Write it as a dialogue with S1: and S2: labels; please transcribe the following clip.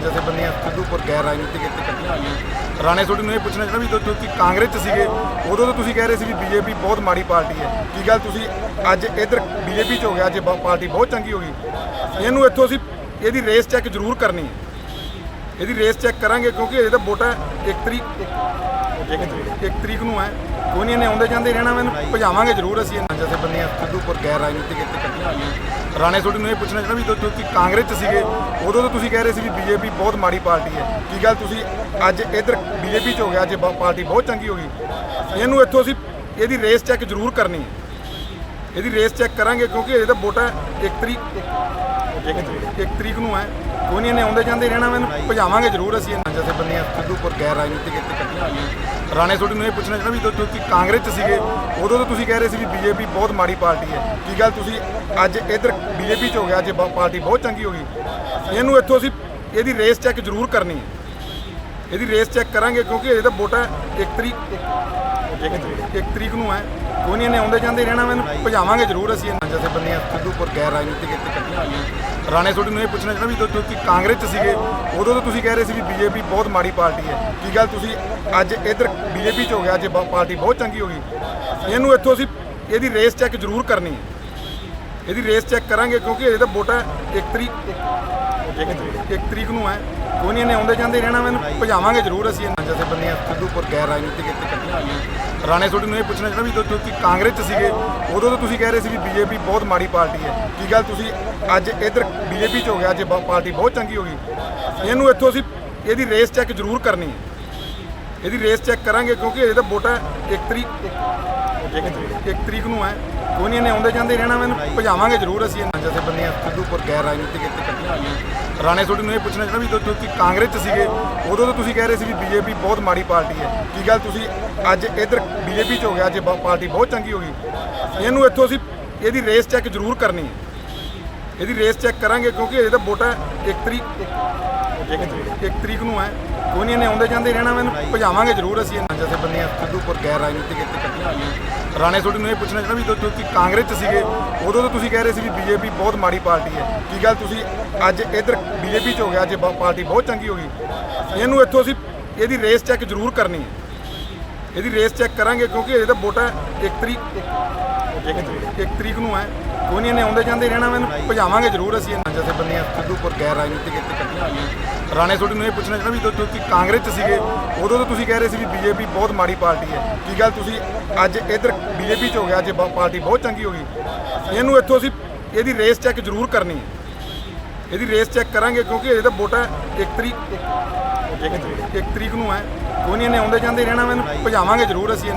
S1: ਜਥੇਬੰਦੀਆਂ ਸਿੱਧੂਪੁਰ ਗੈਰ ਰਾਜਨੀਤਿਕ ਇੱਥੇ ਇਕੱਠੀਆਂ ਹੋਈਆਂ। ਰਾਣੇ ਤੁਹਾਡੇ ਨੂੰ ਇਹ ਪੁੱਛਣਾ ਚਾਹੁੰਦਾ ਵੀ ਜਦੋਂ ਤੁਸੀਂ ਕਾਂਗਰਸ 'ਚ ਸੀਗੇ, ਉਦੋਂ ਤਾਂ ਤੁਸੀਂ ਕਹਿ ਰਹੇ ਸੀ ਵੀ ਬੀਜੇਪੀ ਬਹੁਤ ਮਾੜੀ ਪਾਰਟੀ ਹੈ। ਕੀ ਗੱਲ ਤੁਸੀਂ ਅੱਜ ਇੱਧਰ ਬੀਜੇਪੀ 'ਚ ਹੋ ਗਿਆ, ਅੱਜ ਪਾਰਟੀ ਬਹੁਤ ਚੰਗੀ ਹੋ ਗਈ। ਇਹਨੂੰ ਇੱਥੋਂ ਅਸੀਂ ਇਹਦੀ ਰੇਸ ਚੈੱਕ ਜ਼ਰੂਰ ਕਰਨੀ ਹੈ। ਇਹਦੀ ਰੇਸ ਚੈੱਕ ਕਰਾਂਗੇ ਕਿਉਂਕਿ ਇਹ ਤਾਂ ਵੋਟਾਂ ਇੱਕ ਤਰੀਕ ਇੱਕ- ਇੱਕ ਤਰੀਕ ਨੂੰ ਹੈ। ਕੋਈ ਨਹੀਂ, ਇਹਨੇ ਆਉਂਦੇ ਜਾਂਦੇ ਰਹਿਣਾ, ਮੈਨੂੰ ਭਜਾਵਾਂਗੇ ਜ਼ਰੂਰ ਅਸੀਂ। ਇਹਨਾਂ ਜਥੇਬੰਦੀਆਂ ਸਿੱਧੂਪੁਰ ਗੈਰ ਰਾਜਨੀਤਿਕ ਇੱਥੇ ਇਕੱਠੀਆਂ ਹੋਈਆਂ ਰਾਣੇ ਸੋਢੀ ਨੂੰ ਇਹ ਪੁੱਛਣਾ ਚਾਹੁੰਦਾ ਵੀ ਜਦੋਂ ਤੁਸੀਂ ਕਾਂਗਰਸ 'ਚ ਸੀਗੇ, ਉਦੋਂ ਤਾਂ ਤੁਸੀਂ ਕਹਿ ਰਹੇ ਸੀ ਵੀ ਬੀਜੇਪੀ ਬਹੁਤ ਮਾੜੀ ਪਾਰਟੀ ਹੈ। ਕੀ ਗੱਲ ਤੁਸੀਂ ਅੱਜ ਇੱਧਰ ਬੀਜੇਪੀ 'ਚ ਹੋ ਗਿਆ ਅੱਜ ਪਾਰਟੀ ਬਹੁਤ ਚੰਗੀ ਹੋ ਗਈ। ਇਹਨੂੰ ਇੱਥੋਂ ਅਸੀਂ ਇਹਦੀ ਰੇਸ ਚੈੱਕ ਜ਼ਰੂਰ ਕਰਨੀ ਹੈ। ਇਹਦੀ ਰੇਸ ਚੈੱਕ ਕਰਾਂਗੇ ਕਿਉਂਕਿ ਇਹ ਤਾਂ ਵੋਟਾਂ ਇੱਕ ਤਰੀਕ ਇੱਕ ਤਰੀਕ ਨੂੰ ਹੈ, ਕੋਈ ਨਹੀਂ ਇਹਨੇ ਆਉਂਦੇ ਜਾਂਦੇ ਰਹਿਣਾ, ਮੈਨੂੰ ਭਜਾਵਾਂਗੇ ਜ਼ਰੂਰ ਅਸੀਂ ਇਹਨਾਂ ਜਥੇਬੰਦੀਆਂ, ਸਿੱਧੂਪੁਰ ਗੈਰ ਰਾਜਨੀਤਿਕ ਇੱਥੇ ਇਕੱਠੀਆਂ ਹੋਈਆਂ। ਰਾਣੇ ਤੁਹਾਡੇ ਨੂੰ ਇਹ ਪੁੱਛਣਾ ਚਾਹੁੰਦਾ ਵੀ ਜਦੋਂ ਤੁਸੀਂ ਕਾਂਗਰਸ 'ਚ ਸੀਗੇ, ਉਦੋਂ ਤਾਂ ਤੁਸੀਂ ਕਹਿ ਰਹੇ ਸੀ ਵੀ ਬੀਜੇਪੀ ਬਹੁਤ ਮਾੜੀ ਪਾਰਟੀ ਹੈ। ਕੀ ਗੱਲ ਤੁਸੀਂ ਅੱਜ ਇੱਧਰ ਬੀਜੇਪੀ 'ਚ ਹੋ ਗਿਆ, ਅੱਜ ਬ- ਪਾਰਟੀ ਬਹੁਤ ਚੰਗੀ ਹੋ ਗਈ। ਇਹਨੂੰ ਇੱਥੋਂ ਅਸੀਂ ਇਹਦੀ ਰੇਸ ਚੈੱਕ ਜ਼ਰੂਰ ਕਰਨੀ ਹੈ। ਇਹਦੀ ਰੇਸ ਚੈੱਕ ਕਰਾਂਗੇ ਕਿਉਂਕਿ ਇਹਦਾ ਵੋਟਾਂ ਤਾਂ ਤਰੀਕ ਇੱਕ ਤਰੀਕ ਇੱਕ ਤਰੀਕ ਨੂੰ ਹੈ। ਕੋਈ ਨਹੀਂ, ਇਹਨੇ ਆਉਂਦੇ ਜਾਂਦੇ ਰਹਿਣਾ, ਮੈਨੂੰ ਭਜਾਵਾਂਗੇ ਜ਼ਰੂਰ ਅਸੀਂ। ਇਹਨਾਂ ਜਥੇਬੰਦੀਆਂ ਸਿੱਧੂਪੁਰ ਗੈਰ ਰਾਜਨੀਤਿਕ ਇੱਥੇ ਇਕੱਠੀਆਂ ਹੋਈਆਂ ਰਾਣੇ ਸੋਢੀ ਨੂੰ ਇਹ ਪੁੱਛਣਾ ਚਾਹੁੰਦਾ ਵੀ ਜਦੋਂ ਤੁਸੀਂ ਕਾਂਗਰਸ 'ਚ ਸੀਗੇ, ਉਦੋਂ ਤਾਂ ਤੁਸੀਂ ਕਹਿ ਰਹੇ ਸੀ ਵੀ ਬੀਜੇਪੀ ਬਹੁਤ ਮਾੜੀ ਪਾਰਟੀ ਹੈ। ਕੀ ਗੱਲ ਤੁਸੀਂ ਅੱਜ ਇੱਧਰ ਬੀਜੇਪੀ 'ਚ ਹੋ ਗਿਆ, ਅੱਜ ਬ- ਪਾਰਟੀ ਬਹੁਤ ਚੰਗੀ ਹੋ ਗਈ। ਇਹਨੂੰ ਇੱਥੋਂ ਅਸੀਂ ਇਹਦੀ ਰੇਸ ਚੈੱਕ ਜ਼ਰੂਰ ਕਰਨੀ ਹੈ। ਇਹਦੀ ਰੇਸ ਚੈੱਕ ਕਰਾਂਗੇ ਕਿਉਂਕਿ ਇਹ ਤਾਂ ਵੋਟਾਂ ਇੱਕ ਤਰੀਕ ਇੱਕ ਤਰੀਕ ਨੂੰ ਹੈ। ਕੋਈ ਨਹੀਂ ਇਹਨੇ ਆਉਂਦੇ ਜਾਂਦੇ ਰਹਿਣਾ, ਮੈਨੂੰ ਭਜਾਵਾਂਗੇ ਜ਼ਰੂਰ ਅਸੀਂ ਇਹਨਾਂ ਜਥੇਬੰਦੀਆਂ ਸਿੱਧੂਪੁਰ ਗੈਰ ਰਾਜਨੀਤਿਕ ਇੱਥੇ ਇਕੱਠੀਆਂ ਹੋਈਆਂ। ਰਾਣੇ ਸੋਢੀ ਨੂੰ ਇਹ ਪੁੱਛਣਾ ਚਾਹੁੰਦਾ ਵੀ ਜਦੋਂ ਤੁਸੀਂ ਕਾਂਗਰਸ 'ਚ ਸੀਗੇ, ਉਦੋਂ ਤਾਂ ਤੁਸੀਂ ਕਹਿ ਰਹੇ ਸੀ ਵੀ ਬੀਜੇਪੀ ਬਹੁਤ ਮਾੜੀ ਪਾਰਟੀ ਹੈ। ਕੀ ਗੱਲ ਤੁਸੀਂ ਅੱਜ ਇੱਧਰ ਬੀਜੇਪੀ 'ਚ ਹੋ ਗਿਆ ਅੱਜ ਬ- ਪਾਰਟੀ ਬਹੁਤ ਚੰਗੀ ਹੋ ਗਈ। ਇਹਨੂੰ ਇੱਥੋਂ ਅਸੀਂ ਇਹਦੀ ਰੇਸ ਚੈੱਕ ਜ਼ਰੂਰ ਕਰਨੀ ਹੈ। ਇਹਦੀ ਰੇਸ ਚੈੱਕ ਕਰਾਂਗੇ ਕਿਉਂਕਿ ਇਹ ਤਾਂ ਵੋਟਾਂ ਇੱਕ ਤਰੀਕ ਇੱਕ ਤਰੀਕ ਨੂੰ ਹੈ। ਕੋਈ ਨਹੀਂ, ਇਹਨੇ ਆਉਂਦੇ ਜਾਂਦੇ ਰਹਿਣਾ, ਮੈਨੂੰ ਭਜਾਵਾਂਗੇ ਜ਼ਰੂਰ ਅਸੀਂ। ਇਹਨਾਂ ਜਥੇਬੰਦੀਆਂ ਸਿੱਧੂਪੁਰ ਗੈਰ ਰਾਜਨੀਤਿਕ ਇੱਥੇ ਇਕੱਠੀਆਂ ਹੋਈਆਂ ਰਾਣੇ, ਤੁਹਾਡੇ ਨੂੰ ਇਹ ਪੁੱਛਣਾ ਚਾਹੁੰਦਾ ਵੀ ਜਦੋਂ ਤੁਸੀਂ ਕਾਂਗਰਸ 'ਚ ਸੀਗੇ, ਉਦੋਂ ਤਾਂ ਤੁਸੀਂ ਕਹਿ ਰਹੇ ਸੀ ਵੀ ਬੀਜੇਪੀ ਬਹੁਤ ਮਾੜੀ ਪਾਰਟੀ ਹੈ। ਕੀ ਗੱਲ ਤੁਸੀਂ ਅੱਜ ਇੱਧਰ ਬੀਜੇਪੀ 'ਚ ਹੋ ਗਿਆ, ਅੱਜ ਬ- ਪਾਰਟੀ ਬਹੁਤ ਚੰਗੀ ਹੋ ਗਈ। ਇਹਨੂੰ ਇੱਥੋਂ ਅਸੀਂ ਇਹਦੀ ਰੇਸ ਚੈੱਕ ਜ਼ਰੂਰ ਕਰਨੀ ਹੈ। ਇਹਦੀ ਰੇਸ ਚੈੱਕ ਕਰਾਂਗੇ ਕਿਉਂਕਿ ਇਹ ਤਾਂ ਵੋਟਾਂ ਇੱਕ ਤਰੀਕ ਇੱਕ ਤਰੀਕ ਨੂੰ ਹੈ। ਕੋਈ ਨਹੀਂ, ਇਹਨੇ ਆਉਂਦੇ ਜਾਂਦੇ ਰਹਿਣਾ, ਮੈਨੂੰ ਭਜਾਵਾਂਗੇ ਜ਼ਰੂਰ ਅਸੀਂ। ਇਹਨਾਂ ਜਥੇਬੰਦੀਆਂ ਸਿੱਧੂਪੁਰ ਗੈਰ ਰਾਜਨੀਤਿਕ ਇੱਥੇ ਇਕੱਠੀਆਂ ਹੋਈਆਂ ਰਾਣੇ ਸੋਢੀ ਨੂੰ ਇਹ ਪੁੱਛਣਾ ਚਾਹੁੰਦਾ ਵੀ ਜਦੋਂ ਤੁਸੀਂ ਕਾਂਗਰਸ 'ਚ ਸੀਗੇ, ਉਦੋਂ ਤਾਂ ਤੁਸੀਂ ਕਹਿ ਰਹੇ ਸੀ ਵੀ ਬੀਜੇਪੀ ਬਹੁਤ ਮਾੜੀ ਪਾਰਟੀ ਹੈ। ਕੀ ਗੱਲ ਤੁਸੀਂ ਅੱਜ ਇੱਧਰ ਬੀਜੇਪੀ 'ਚ ਹੋ ਗਿਆ ਅੱਜ ਪਾਰਟੀ ਬਹੁਤ ਚੰਗੀ ਹੋ ਗਈ। ਇਹਨੂੰ ਇੱਥੋਂ ਅਸੀਂ ਇਹਦੀ ਰੇਸ ਚੈੱਕ ਜ਼ਰੂਰ ਕਰਨੀ ਹੈ। ਇਹਦੀ ਰੇਸ ਚੈੱਕ ਕਰਾਂਗੇ ਕਿਉਂਕਿ ਇਹ ਤਾਂ ਵੋਟਾਂ ਇੱਕ ਤਰੀਕ ਇੱਕ ਤਰੀਕ ਨੂੰ ਹੈ, ਕੋਈ ਨਹੀਂ ਇਹਨੇ ਆਉਂਦੇ ਜਾਂਦੇ ਰਹਿਣਾ, ਮੈਨੂੰ ਭਜਾਵਾਂਗੇ ਜ਼ਰੂਰ ਅਸੀਂ ਇਹਨਾਂ ਜਥੇਬੰਦੀਆਂ, ਸਿੱਧੂਪੁਰ ਗੈਰ ਰਾਜਨੀਤਿਕ ਇੱਥੇ ਇਕੱਠੀਆਂ ਹੋਈਆਂ। ਰਾਣੇ ਤੁਹਾਡੇ ਨੂੰ ਇਹ ਪੁੱਛਣਾ ਚਾਹੁੰਦਾ ਵੀ ਜਦੋਂ ਤੁਸੀਂ ਕਾਂਗਰਸ 'ਚ ਸੀਗੇ, ਉਦੋਂ ਤਾਂ ਤੁਸੀਂ ਕਹਿ ਰਹੇ ਸੀ ਵੀ ਬੀਜੇਪੀ ਬਹੁਤ ਮਾੜੀ ਪਾਰਟੀ ਹੈ। ਕੀ ਗੱਲ ਤੁਸੀਂ ਅੱਜ ਇੱਧਰ ਬੀਜੇਪੀ 'ਚ ਹੋ ਗਿਆ, ਅੱਜ ਬ- ਪਾਰਟੀ ਬਹੁਤ ਚੰਗੀ ਹੋ ਗਈ। ਇਹਨੂੰ ਇੱਥੋਂ ਅਸੀਂ ਇਹਦੀ ਰੇਸ ਚੈੱਕ ਜ਼ਰੂਰ ਕਰਨੀ ਹੈ। ਇਹਦੀ ਰੇਸ ਚੈੱਕ ਕਰਾਂਗੇ ਕਿਉਂਕਿ ਇਹ ਤਾਂ ਵੋਟਾਂ ਇੱਕ ਤਰੀਕ ਇੱਕ ਤਰੀਕ ਨੂੰ ਹੈ। ਕੋਈ ਨਹੀਂ ਇਹਨੇ ਆਉਂਦੇ ਜਾਂਦੇ ਰਹਿਣਾ, ਮੈਨੂੰ ਭਜਾਵਾਂਗੇ ਜ਼ਰੂਰ ਅਸੀਂ